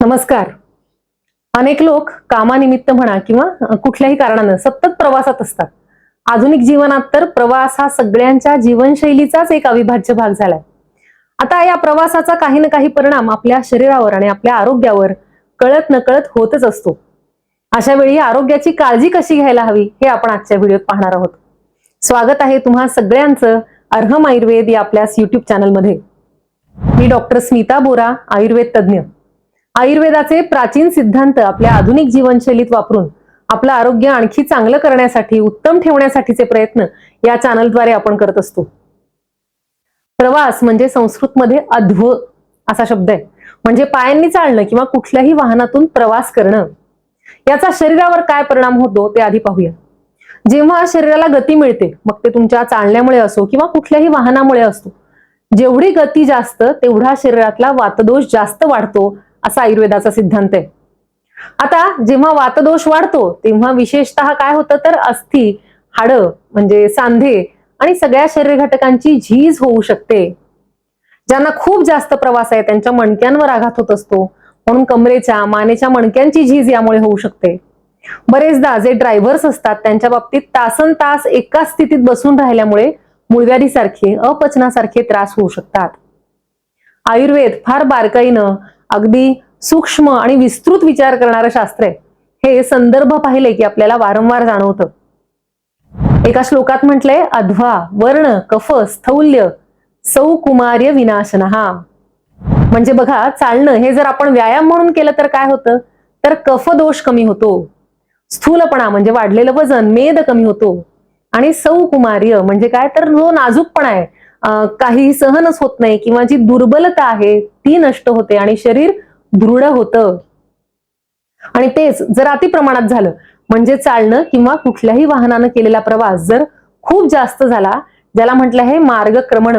नमस्कार. अनेक लोक कामानिमित्त म्हणा किंवा कुठल्याही कारणानं सतत प्रवासात असतात. आधुनिक जीवनात तर प्रवास हा सगळ्यांच्या जीवनशैलीचाच एक अविभाज्य भाग झालाय. आता या प्रवासाचा काही ना काही परिणाम आपल्या शरीरावर आणि आपल्या आरोग्यावर कळत नकळत होतच असतो. अशा वेळी आरोग्याची काळजी कशी घ्यायला हवी हे आपण आजच्या व्हिडिओत पाहणार आहोत. स्वागत आहे तुम्हा सगळ्यांचं अर्हम आयुर्वेद या आपल्या युट्यूब चॅनलमध्ये मी डॉक्टर स्मिता बोरा आयुर्वेद तज्ज्ञ. आयुर्वेदाचे प्राचीन सिद्धांत आपल्या आधुनिक जीवनशैलीत वापरून आपलं आरोग्य आणखी चांगलं करण्यासाठी उत्तम ठेवण्यासाठीचे प्रयत्न या चॅनलद्वारे आपण करत असतो. प्रवास म्हणजे संस्कृतमध्ये अध्व असा शब्द आहे. म्हणजे पायांनी चालणं किंवा कुठल्याही वाहनातून प्रवास करणं. याचा शरीरावर काय परिणाम होतो ते आधी पाहूया. जेव्हा शरीराला गती मिळते मग ते तुमच्या चालण्यामुळे असो किंवा कुठल्याही वाहनामुळे असतो जेवढी गती जास्त तेवढा शरीरातला वातदोष जास्त वाढतो असा आयुर्वेदाचा सिद्धांत आहे. आता जेव्हा वातदोष वाढतो तेव्हा विशेषतः काय होतं तर अस्थि हाडं म्हणजे सांधे आणि सगळ्या शरीर घटकांची झीज होऊ शकते. ज्यांना खूप जास्त प्रवास आहे त्यांच्या मणक्यांवर आघात होत असतो. म्हणून कमरेच्या मानेच्या मणक्यांची झीज यामुळे होऊ शकते. बरेचदा जे ड्रायव्हर्स असतात त्यांच्या बाबतीत तासन तास एका स्थितीत बसून राहिल्यामुळे मुळव्याधीसारखे अपचनासारखे त्रास होऊ शकतात. आयुर्वेद फार बारकाईनं अगदी सूक्ष्म आणि विस्तृत विचार करणारं शास्त्र आहे. हे संदर्भ पाहिले की आपल्याला वारंवार जाणवतं. एका श्लोकात म्हटलंय अध्वा वर्ण कफ स्थौल्य सौकुमार्य विनाशनहा. म्हणजे बघा चालणं हे जर आपण व्यायाम म्हणून केलं तर काय होतं? तर कफ दोष कमी होतो. स्थूलपणा म्हणजे वाढलेलं वजन मेद कमी होतो. आणि सौकुमार्य म्हणजे काय? तर जो नाजूकपणा आहे. काही सहनच होत नाही किंवा जी दुर्बलता आहे ती नष्ट होते आणि शरीर दृढ होतं. आणि तेच जर अति प्रमाणात झालं म्हणजे चालणं किंवा कुठल्याही वाहनानं केलेला प्रवास जर खूप जास्त झाला ज्याला म्हटलं आहे मार्गक्रमण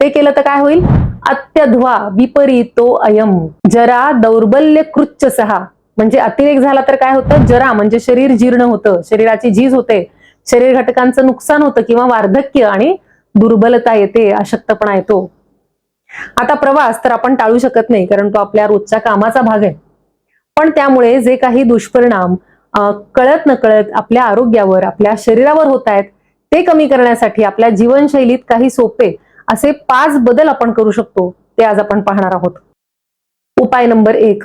ते केलं तर काय होईल? अत्यध्वा विपरीतो अयम. जरा दौर्बल्य कृच्च सहा म्हणजे अतिरेक झाला तर काय होतं? जरा म्हणजे शरीर जीर्ण होतं शरीराची झीज होते. शरीर घटकांचं नुकसान होतं किंवा वार्धक्य आणि दुर्बलता येते अशक्तपणा येतो. आता प्रवास तर आपण टाळू शकत नाही कारण तो आपल्या रोजच्या कामाचा भाग आहे. पण त्यामुळे जे काही दुष्परिणाम कळत नकळत आपल्या आरोग्यावर आपल्या शरीरावर होत आहेत ते कमी करण्यासाठी आपल्या जीवनशैलीत काही सोपे असे पाच बदल आपण करू शकतो ते आज आपण पाहणार आहोत. उपाय नंबर एक.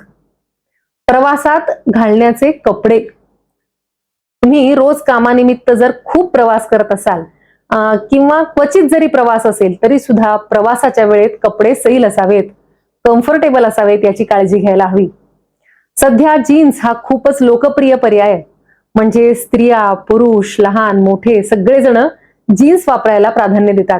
प्रवासात घालण्याचे कपडे. तुम्ही रोज कामानिमित्त जर खूप प्रवास करत असाल किंवा क्वचित जरी प्रवास असेल तरी सुद्धा प्रवासाच्या वेळेत कपडे सैल असावेत कम्फर्टेबल असावेत याची काळजी घ्यायला हवी. सध्या जीन्स हा खूपच लोकप्रिय पर्याय आहे. म्हणजे स्त्रिया पुरुष लहान मोठे सगळेजण जीन्स वापरायला प्राधान्य देतात.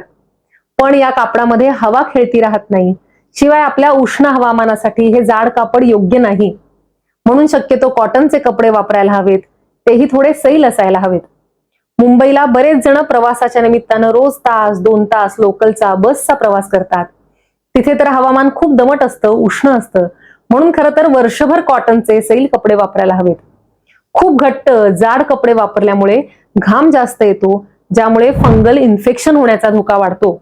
पण या कापडामध्ये हवा खेळती राहत नाही. शिवाय आपल्या उष्ण हवामानासाठी हे जाड कापड योग्य नाही. म्हणून शक्यतो कॉटनचे कपडे वापरायला हवेत. तेही थोडे सैल असायला हवेत. मुंबईला बरेच जण प्रवासाच्या निमित्तानं रोज तास दोन तास लोकलचा बसचा प्रवास करतात. तिथे तर हवामान खूप दमट असतं उष्ण असतं. म्हणून खरं तर वर्षभर कॉटनचे सैल कपडे वापरायला हवेत. खूप घट्ट जाड कपडे वापरल्यामुळे घाम जास्त येतो ज्यामुळे फंगल इन्फेक्शन होण्याचा धोका वाढतो.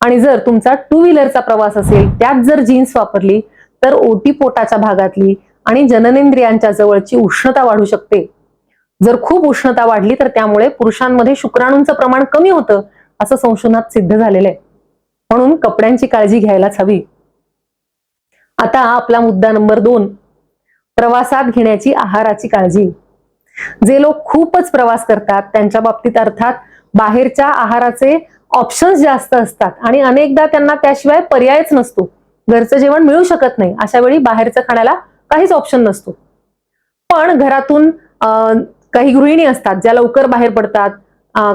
आणि जर तुमचा टू व्हीलरचा प्रवास असेल त्यात जर जीन्स वापरली तर ओटी पोटाच्या भागातली आणि जननेंद्रियांच्या जवळची उष्णता वाढू शकते. जर खूप उष्णता वाढली तर त्यामुळे पुरुषांमध्ये शुक्राणूंचं प्रमाण कमी होतं असं संशोधनात सिद्ध झालेलं आहे. म्हणून कपड्यांची काळजी घ्यायलाच हवी. आता आपला मुद्दा नंबर दोन प्रवासात घेण्याची आहाराची काळजी. जे लोक खूपच प्रवास करतात त्यांच्या बाबतीत अर्थात बाहेरच्या आहाराचे ऑप्शन्स जास्त असतात आणि अनेकदा त्यांना त्याशिवाय पर्यायच नसतो. घरचं जेवण मिळू शकत नाही अशा वेळी बाहेरचं खाण्याला काहीच ऑप्शन नसतो. पण घरातून अं, काही गृहिणी असतात ज्या लवकर बाहेर पडतात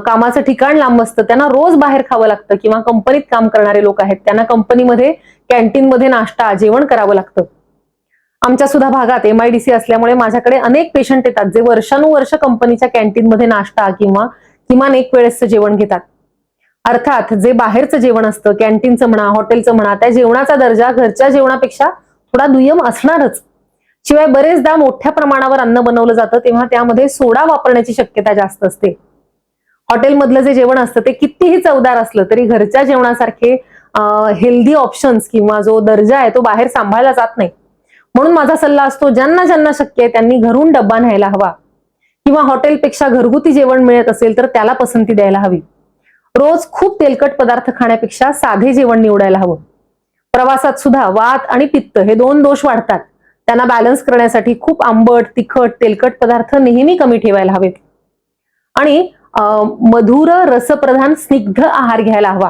कामाचं ठिकाण लांब असतं त्यांना रोज बाहेर खावं लागतं किंवा कंपनीत काम करणारे लोक आहेत त्यांना कंपनीमध्ये कॅन्टीनमध्ये नाश्ता जेवण करावं लागतं. आमच्या सुद्धा भागात एमआयडीसी असल्यामुळे माझ्याकडे अनेक पेशंट येतात जे वर्षानुवर्ष कंपनीच्या कॅन्टीनमध्ये नाश्ता किंवा किमान एक वेळेसचं जेवण घेतात. अर्थात जे बाहेरचं जेवण असतं कॅन्टीनचं म्हणा हॉटेलचं म्हणा त्या जेवणाचा दर्जा घरच्या जेवणापेक्षा थोडा दुय्यम असणारच. शिवाय बरेचदा मोठ्या प्रमाणावर अन्न बनवलं जातं तेव्हा त्यामध्ये सोडा वापरण्याची शक्यता जास्त असते. हॉटेलमधलं जे जेवण असतं ते कितीही चवदार असलं तरी घरच्या जेवणासारखे हेल्दी ऑप्शन्स किंवा जो दर्जा आहे तो बाहेर सांभाळला जात नाही. म्हणून माझा सल्ला असतो ज्यांना ज्यांना शक्य आहे त्यांनी घरून डब्बा न्यायला हवा. किंवा हॉटेलपेक्षा घरगुती जेवण मिळत असेल तर त्याला पसंती द्यायला हवी. रोज खूप तेलकट पदार्थ खाण्यापेक्षा साधे जेवण निवडायला हवं. प्रवासात सुद्धा वात आणि पित्त हे दोन दोष वाढतात. त्यांना बॅलन्स करण्यासाठी खूप आंबट तिखट तेलकट पदार्थ नेहमी कमी ठेवायला हवेत आणि मधुर रसप्रधान स्निग्ध आहार घ्यायला हवा.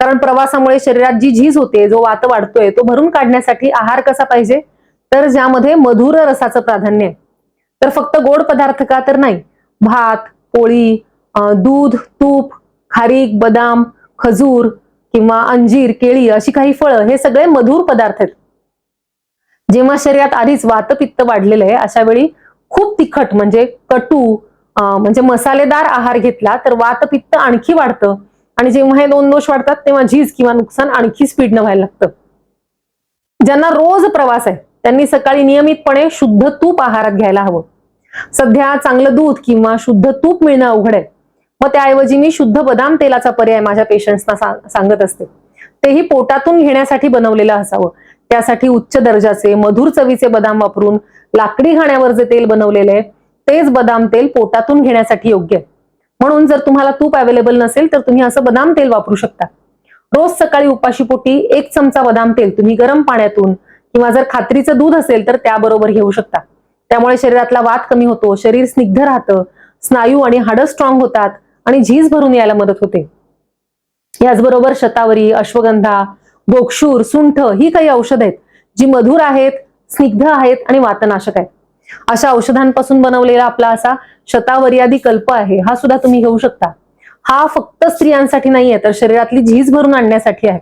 कारण प्रवासामुळे शरीरात जी झीज होते जो वात वाढतोय तो भरून काढण्यासाठी आहार कसा पाहिजे? तर ज्यामध्ये मधुर रसाचं प्राधान्य आहे. तर फक्त गोड पदार्थ का तर नाही? भात पोळी दूध तूप खारीक बदाम खजूर किंवा अंजीर केळी अशी काही फळं हे सगळे मधुर पदार्थ आहेत. जेव्हा शरीरात आधीच वातपित्त वाढलेलं आहे अशा वेळी खूप तिखट म्हणजे कटू म्हणजे मसालेदार आहार घेतला तर वातपित्त आणखी वाढतं. आणि जेव्हा हे दोन दोष वाढतात तेव्हा झीज किंवा नुकसान आणखी स्पीडनं व्हायला लागतं. ज्यांना रोज प्रवास आहे त्यांनी सकाळी नियमितपणे शुद्ध तूप आहारात घ्यायला हवं. सध्या चांगलं दूध किंवा शुद्ध तूप मिळणं अवघड आहे. मग त्याऐवजी मी शुद्ध बदाम तेलाचा पर्याय माझ्या पेशंट्सना सांगत असते. तेही पोटातून घेण्यासाठी बनवलेलं असावं. त्यासाठी उच्च दर्जाचे मधुर चवीचे बदाम वापरून लाकडी घाण्यावर जे तेल बनवलेले आहे तेच बदाम तेल पोटातून घेण्यासाठी योग्य आहे. म्हणून जर तुम्हाला तूप अवेलेबल नसेल तर तुम्ही असं बदाम तेल वापरू शकता. रोज सकाळी उपाशीपोटी एक चमचा बदाम तेल तुम्ही गरम पाण्यातून किंवा जर खात्रीचं दूध असेल तर त्याबरोबर घेऊ शकता. त्यामुळे शरीरातला वात कमी होतो शरीर स्निग्ध राहतं स्नायू आणि हाडं स्ट्रॉंग होतात आणि झीज भरून यायला मदत होते. याचबरोबर शतावरी अश्वगंधा गोक्षूर सुंठ ही काही औषध आहेत जी मधुर आहेत स्निग्ध आहेत आणि वातनाशक आहेत. अशा औषधांपासून बनवलेला आपला असा शतावर्यादी कल्प आहे हा सुद्धा तुम्ही घेऊ शकता. हा फक्त स्त्रियांसाठी नाहीये तर शरीरातली झीज भरून आणण्यासाठी आहे.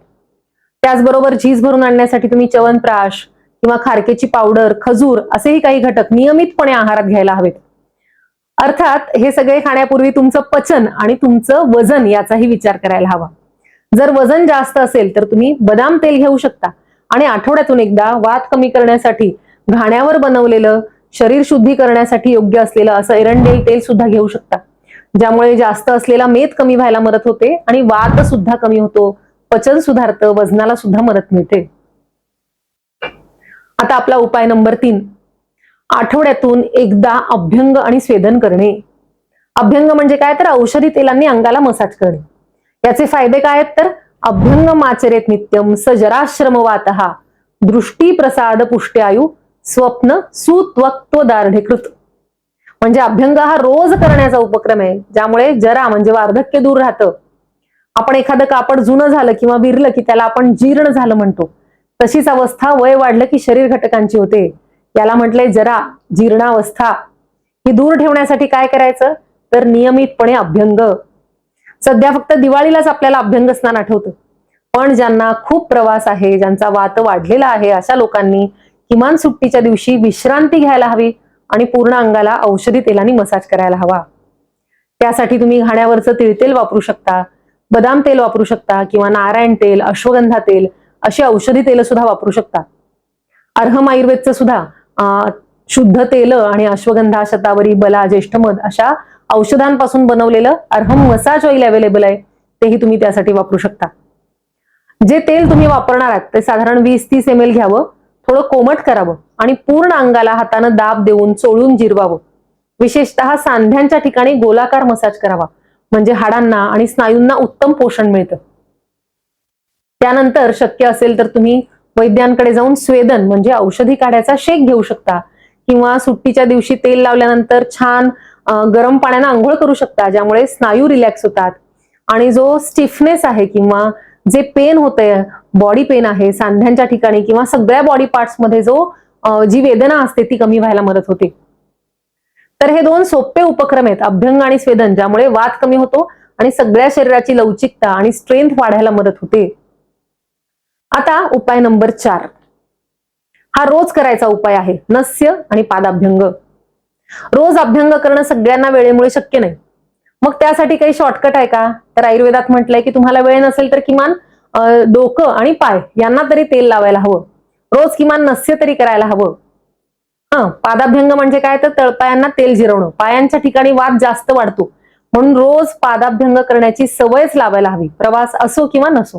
त्याचबरोबर झीज भरून आणण्यासाठी तुम्ही च्यवनप्राश किंवा खारकेची पावडर खजूर असेही काही घटक नियमितपणे आहारात घ्यायला हवेत. अर्थात हे सगळे खाण्यापूर्वी तुमचं पचन आणि तुमचं वजन याचाही विचार करायला हवा. जर वजन जास्त असेल तर तुम्ही बदाम तेल घेऊ शकता. आणि आठवड्यातून एकदा वात कमी करण्यासाठी घाण्यावर बनवलेलं शरीर शुद्धी करण्यासाठी योग्य असलेलं असं एरंडेल तेल सुद्धा घेऊ शकता. ज्यामुळे जास्त असलेला मेद कमी व्हायला मदत होते आणि वात सुद्धा कमी होतो. पचन सुधारतं वजनाला सुद्धा मदत मिळते. आता आपला उपाय नंबर तीन. आठवड्यातून एकदा अभ्यंग आणि स्वेदन करणे. अभ्यंग म्हणजे काय? तर औषधी तेलांनी अंगाला मसाज करणे. याचे फायदे काय आहेत तर? अभ्यंग माचरेत नित्यम सजराश्रम वातहा. दृष्टी प्रसाद आयु स्वप्न सुत्वत्व दार्ढ्यकृत म्हणजे अभ्यंग हा रोज करण्याचा उपक्रम आहे ज्यामुळे जरा म्हणजे वार्धक्य दूर राहतं. आपण एखादं कापड जुनं झालं किंवा विरलं की त्याला आपण जीर्ण झालं म्हणतो. तशीच अवस्था वय वाढलं की शरीर घटकांची होते. याला म्हटलंय जरा जीर्णावस्था. ही दूर ठेवण्यासाठी काय करायचं? तर नियमितपणे अभ्यंग सध्या फक्त दिवाळीलाच आपल्याला अभ्यंग स्नान आठवतं. पण ज्यांना खूप प्रवास आहे ज्यांचा वात वाढलेला आहे अशा लोकांनी किमान सुट्टीच्या दिवशी विश्रांती घ्यायला हवी आणि पूर्ण अंगाला औषधी तेलाने मसाज करायला हवा. त्यासाठी तुम्ही घाण्यावरचं तिळतेल वापरू शकता बदाम तेल वापरू शकता किंवा नारायण तेल अश्वगंधा तेल अशी औषधी तेल सुद्धा वापरू शकता. अर्हम आयुर्वेदचं सुद्धा शुद्ध तेल आणि अश्वगंधा शतावरी बला ज्येष्ठमध अशा औषधांपासून बनवलेलं अर्हम मसाज ऑइल अवेलेबल आहे. तेही तुम्ही त्यासाठी वापरू शकता. जे तेल तुम्ही वापरणार आहात ते साधारण वीस तीस एम एल घ्यावं थोडं कोमट करावं आणि पूर्ण अंगाला हातानं दाब देऊन चोळून जिरवावं. विशेषतः सांध्यांच्या ठिकाणी गोलाकार मसाज करावा. म्हणजे हाडांना आणि स्नायूंना उत्तम पोषण मिळतं. त्यानंतर शक्य असेल तर तुम्ही वैद्यांकडे जाऊन स्वेदन म्हणजे औषधी काढ्याचा शेक घेऊ शकता. किंवा सुट्टीच्या दिवशी तेल लावल्यानंतर छान गरम पाण्यानं आंघोळ करू शकता ज्यामुळे स्नायू रिलॅक्स होतात. आणि जो स्टिफनेस आहे किंवा जे पेन होते बॉडी पेन आहे सांध्यांच्या ठिकाणी किंवा सगळ्या बॉडी पार्ट्समध्ये जो जी वेदना असते ती कमी व्हायला मदत होते. तर हे दोन सोपे उपक्रम आहेत अभ्यंग आणि स्वेदन ज्यामुळे वाद कमी होतो आणि सगळ्या शरीराची लवचिकता आणि स्ट्रेंथ वाढायला मदत होते. आता उपाय नंबर चार. हा रोज करायचा उपाय आहे नस्य आणि पादाभ्यंग. रोज अभ्यंग करणं सगळ्यांना वेळेमुळे शक्य नाही. मग त्यासाठी काही शॉर्टकट आहे का? तर आयुर्वेदात म्हटलंय की तुम्हाला वेळ नसेल तर किमान डोकं आणि पाय यांना तरी तेल लावायला हवं. रोज किमान नस्य तरी करायला हवं. हा पादाभ्यंग म्हणजे काय? तर तळपायांना तेल जिरवणं. पायांच्या ठिकाणी वाद जास्त वाढतो. म्हणून रोज पादाभ्यंग करण्याची सवयच लावायला हवी. प्रवास असो किंवा नसो.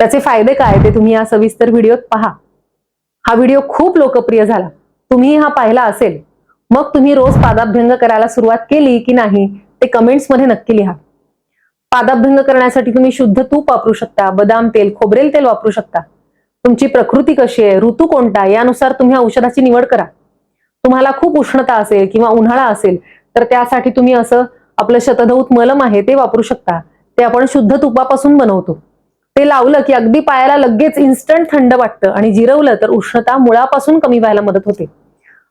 त्याचे फायदे काय ते तुम्ही या सविस्तर व्हिडिओत पहा. हा व्हिडिओ खूप लोकप्रिय झाला. तुम्ही हा पाहिला असेल. मग तुम्ही रोज पादाभ्यंग करायला सुरुवात केली की नाही ते कमेंट्समध्ये नक्की लिहा. पादाभ्यंग करण्यासाठी तुम्ही शुद्ध तूप वापरू शकता बदाम तेल खोबरेल तेल वापरू शकता. तुमची प्रकृती कशी आहे ऋतू कोणता यानुसार तुम्ही औषधाची निवड करा. तुम्हाला खूप उष्णता असेल किंवा उन्हाळा असेल तर त्यासाठी तुम्ही असं आपलं शतधौत मलम आहे ते वापरू शकता. ते आपण शुद्ध तुपापासून बनवतो. ते लावलं की अगदी पायाला लगेच इन्स्टंट थंड वाटतं आणि जिरवलं तर उष्णता मुळापासून कमी व्हायला मदत होते.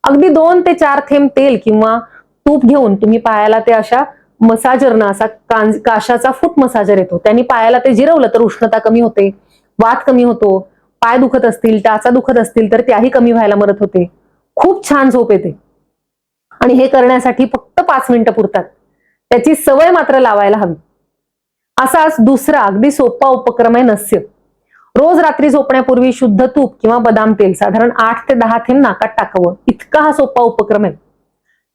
अगदी दोन ते चार थेंब तेल किंवा तूप घेऊन तुम्ही पायाला ते अशा मसाजरनं असा कांज काशाचा फूट मसाजर येतो. त्यांनी पायाला ते जिरवलं तर उष्णता कमी होते वात कमी होतो पाय दुखत असतील टाचा दुखत असतील तर त्याही कमी व्हायला मदत होते. खूप छान झोप येते. आणि हे करण्यासाठी फक्त पाच मिनिटं पुरतात. त्याची सवय मात्र लावायला हवी. असाच दुसरा अगदी सोपा उपक्रम आहे नस्य. रोज रात्री झोपण्यापूर्वी शुद्ध तूप किंवा बदाम तेल साधारण आठ ते दहा थेंब नाकात टाकावं. इतका हा सोपा उपक्रम आहे.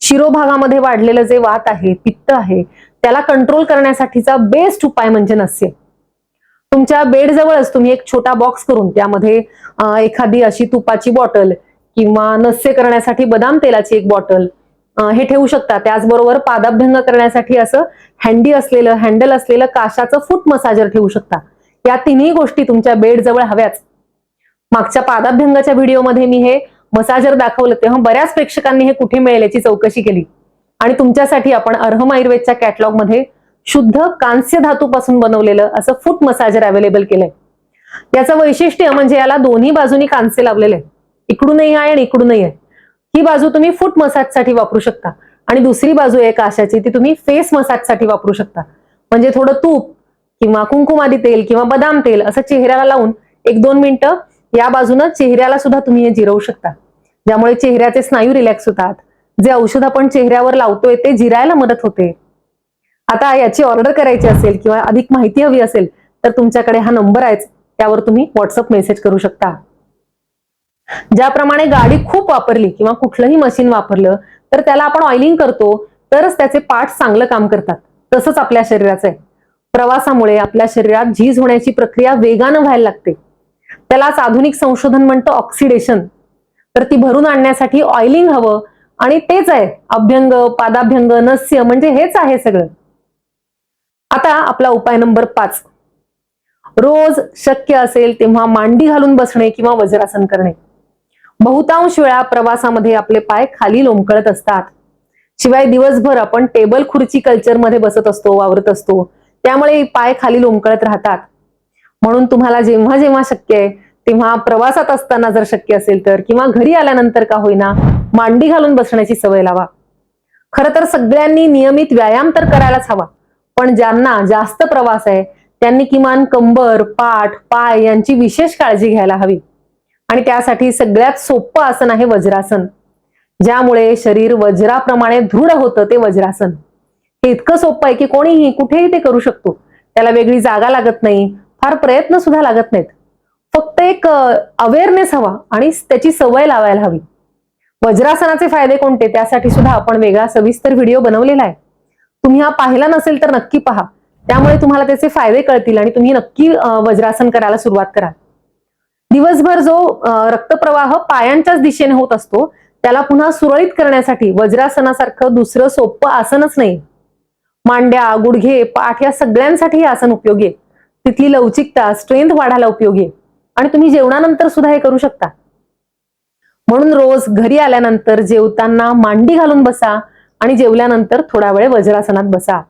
शिरोभागामध्ये वाढलेलं जे वात आहे पित्त आहे त्याला कंट्रोल करण्यासाठीचा बेस्ट उपाय म्हणजे नस्य. तुमच्या बेडजवळच तुम्ही एक छोटा बॉक्स करून त्यामध्ये एखादी अशी तुपाची बॉटल किंवा नस्य करण्यासाठी बदाम तेलाची एक बॉटल हे ठेवू शकता. त्याचबरोबर पादाभ्यंग करण्यासाठी असं हँडी असलेलं हँडल असलेलं काशाचं फूट मसाजर ठेवू शकता. या तिन्ही गोष्टी तुमच्या बेडजवळ हव्याच. मागच्या पादाभ्यंगाच्या व्हिडिओमध्ये मी हे मसाजर दाखवलं तेव्हा बऱ्याच प्रेक्षकांनी हे कुठे मिळेल याची चौकशी केली. आणि तुमच्यासाठी आपण अर्हम आयुर्वेदच्या कॅटलॉगमध्ये शुद्ध कांस्य धातूपासून बनवलेलं असं फूट मसाजर अवेलेबल केलंय. याचं वैशिष्ट्य म्हणजे याला दोन्ही बाजूनी कांस्य लावलेले आहे इकडूनही आहे आणि इकडूनही आहे. ही बाजू तुम्ही फूट मसाजसाठी वापरू शकता. आणि दुसरी बाजू आहे काशाची ती तुम्ही फेस मसाजसाठी वापरू शकता. म्हणजे थोडं तूप किंवा कुंकुमादी तेल किंवा बदाम तेल असं चेहऱ्याला लावून एक दोन मिनिटं या बाजूनं चेहऱ्याला सुद्धा तुम्ही हे जिरवू शकता. ज्यामुळे चेहऱ्याचे स्नायू रिलॅक्स होतात. जे औषध आपण चेहऱ्यावर लावतोय ते जिरायला मदत होते. आता याची ऑर्डर करायची असेल किंवा अधिक माहिती हवी असेल तर तुमच्याकडे हा नंबर आहे. त्यावर तुम्ही व्हॉट्सअप मेसेज करू शकता. ज्याप्रमाणे गाडी खूप वापरली किंवा कुठलंही मशीन वापरलं तर त्याला आपण ऑइलिंग करतो तरच त्याचे पार्ट चांगलं काम करतात. तसंच आपल्या शरीराचं आहे. प्रवासामुळे आपल्या शरीरात झीज होण्याची प्रक्रिया वेगानं व्हायला लागते. त्यालाच आधुनिक संशोधन म्हणतं ऑक्सिडेशन तर ती भरून आणण्यासाठी ऑइलिंग हवं आणि तेच आहे अभ्यंग पादाभ्यंग नस्य म्हणजे हेच आहे सगळं. आता आपला उपाय नंबर पाच. रोज शक्य असेल तेव्हा मांडी घालून बसणे किंवा वज्रासन करणे. बहुतांश वेळा प्रवासामध्ये आपले पाय खाली लोंबकळत असतात. शिवाय दिवसभर आपण टेबल खुर्ची कल्चरमध्ये बसत असतो वावरत असतो. त्यामुळे पाय खाली लोंबकळत राहतात. म्हणून तुम्हाला जेव्हा जेव्हा शक्य आहे तेव्हा प्रवासात असताना जर शक्य असेल तर किंवा घरी आल्यानंतर का होईना मांडी घालून बसण्याची सवय लावा. खरं तर सगळ्यांनी नियमित व्यायाम तर करायलाच हवा पण ज्यांना जास्त प्रवास आहे त्यांनी किमान कंबर पाठ पाय यांची विशेष काळजी घ्यायला हवी. आणि त्यासाठी सगळ्यात सोपं आसन आहे वज्रासन. ज्यामुळे शरीर वज्राप्रमाणे दृढ होतं ते वज्रासन. हे इतकं सोपं आहे की कोणीही कुठेही ते करू शकतो. त्याला वेगळी जागा लागत नाही फार प्रयत्न सुद्धा लागत नाहीत. फक्त एक अवेअरनेस हवा आणि त्याची सवय लावायला हवी. वज्रासनाचे फायदे कोणते? त्यासाठी सुद्धा आपण वेगळा सविस्तर व्हिडिओ बनवलेला आहे. तुम्ही हा पाहिला नसेल तर नक्की पहा. त्यामुळे तुम्हाला त्याचे फायदे कळतील आणि तुम्ही नक्की वज्रासन करायला सुरुवात करा दिवसभर जो रक्तप्रवाह पायांच्याच दिशेने होत असतो त्याला पुन्हा सुरळीत करण्यासाठी वज्रासनासारखं दुसरं सोपं आसनच नाही. मांड्या गुडघे पाठ या सगळ्यांसाठी हे आसन उपयोगी आहे. तिथली लवचिकता स्ट्रेंथ वाढायला उपयोगी आहे. आणि तुम्ही जेवणानंतर सुद्धा हे करू शकता. म्हणून रोज घरी आल्यानंतर जेवताना मांडी घालून बसा आणि जेवल्यानंतर थोडा वेळ वज्रासनात बसा.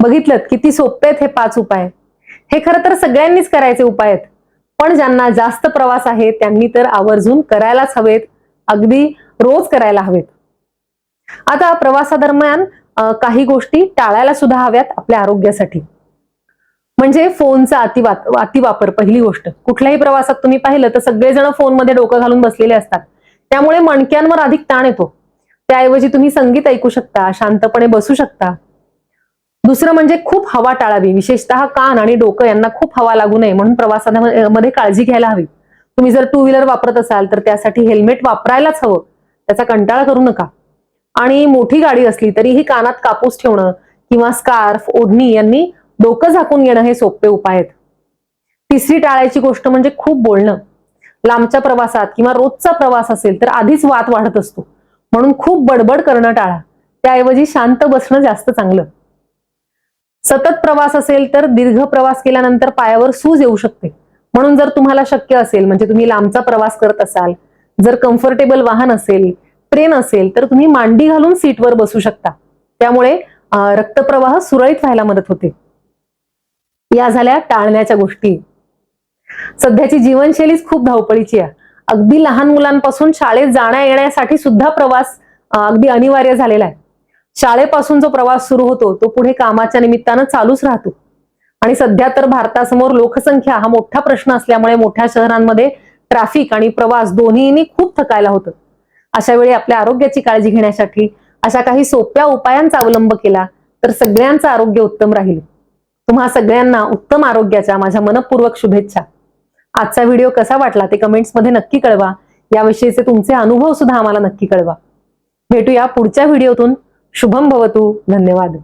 बघितलं किती सोपे आहेत हे पाच उपाय. हे खरं तर सगळ्यांनीच करायचे उपाय आहेत. पण ज्यांना जास्त प्रवास आहे त्यांनी तर आवर्जून करायलाच हवेत. अगदी रोज करायला हवेत. आता प्रवासादरम्यान काही गोष्टी टाळायला सुद्धा हव्यात आपल्या आरोग्यासाठी. म्हणजे फोनचा अतिवात अतिवापर पहिली गोष्ट. कुठल्याही प्रवासात तुम्ही पाहिलं तर सगळेजण फोनमध्ये डोकं घालून बसलेले असतात. त्यामुळे मणक्यांवर अधिक ताण येतो. त्याऐवजी तुम्ही संगीत ऐकू शकता शांतपणे बसू शकता. दुसरं म्हणजे खूप हवा टाळावी. विशेषतः कान आणि डोकं यांना खूप हवा लागू नये म्हणून प्रवासामध्ये काळजी घ्यायला हवी. तुम्ही जर टू व्हीलर वापरत असाल तर त्यासाठी हेल्मेट वापरायलाच हवं. त्याचा कंटाळा करू नका. आणि मोठी गाडी असली तरीही कानात कापूस ठेवणं किंवा स्कार्फ ओढणी यांनी डोकं झाकून घेणं हे सोपे उपाय आहेत. तिसरी टाळायची गोष्ट म्हणजे खूप बोलणं. लांबच्या प्रवासात किंवा रोजचा प्रवास असेल तर आधीच वाद वाढत असतो. म्हणून खूप बडबड करणं टाळा. त्याऐवजी शांत बसणं जास्त चांगलं. सतत प्रवास असेल तर दीर्घ प्रवास केल्यानंतर पायावर सूज येऊ शकते. म्हणून जर तुम्हाला शक्य असेल म्हणजे तुम्ही लांबचा प्रवास करत असाल जर कम्फर्टेबल वाहन असेल ट्रेन असेल तर तुम्ही मांडी घालून सीटवर बसू शकता. त्यामुळे रक्तप्रवाह सुरळीत व्हायला मदत होते. या झाल्या टाळण्याच्या गोष्टी. सध्याची जीवनशैलीच खूप धावपळीची आहे. अगदी लहान मुलांपासून शाळेत जाण्या येण्यासाठी सुद्धा प्रवास अगदी अनिवार्य झालेला आहे. शाळेपासून जो प्रवास सुरू होतो तो पुढे कामाच्या निमित्तानं चालूच राहतो. आणि सध्या तर भारतासमोर लोकसंख्या हा मोठा प्रश्न असल्यामुळे मोठ्या शहरांमध्ये ट्रॅफिक आणि प्रवास दोन्हीनी खूप थकायला होतं. अशा वेळी आपल्या आरोग्याची काळजी घेण्यासाठी अशा काही सोप्या उपायांचा अवलंब केला तर सगळ्यांचं आरोग्य उत्तम राहील. तुम्हा सगळ्यांना उत्तम आरोग्याच्या माझ्या मनपूर्वक शुभेच्छा. आजचा व्हिडिओ कसा वाटला ते कमेंट्समध्ये नक्की कळवा. याविषयीचे तुमचे अनुभव सुद्धा आम्हाला नक्की कळवा. भेटूया पुढच्या व्हिडिओतून. शुभम भवतू. धन्यवाद.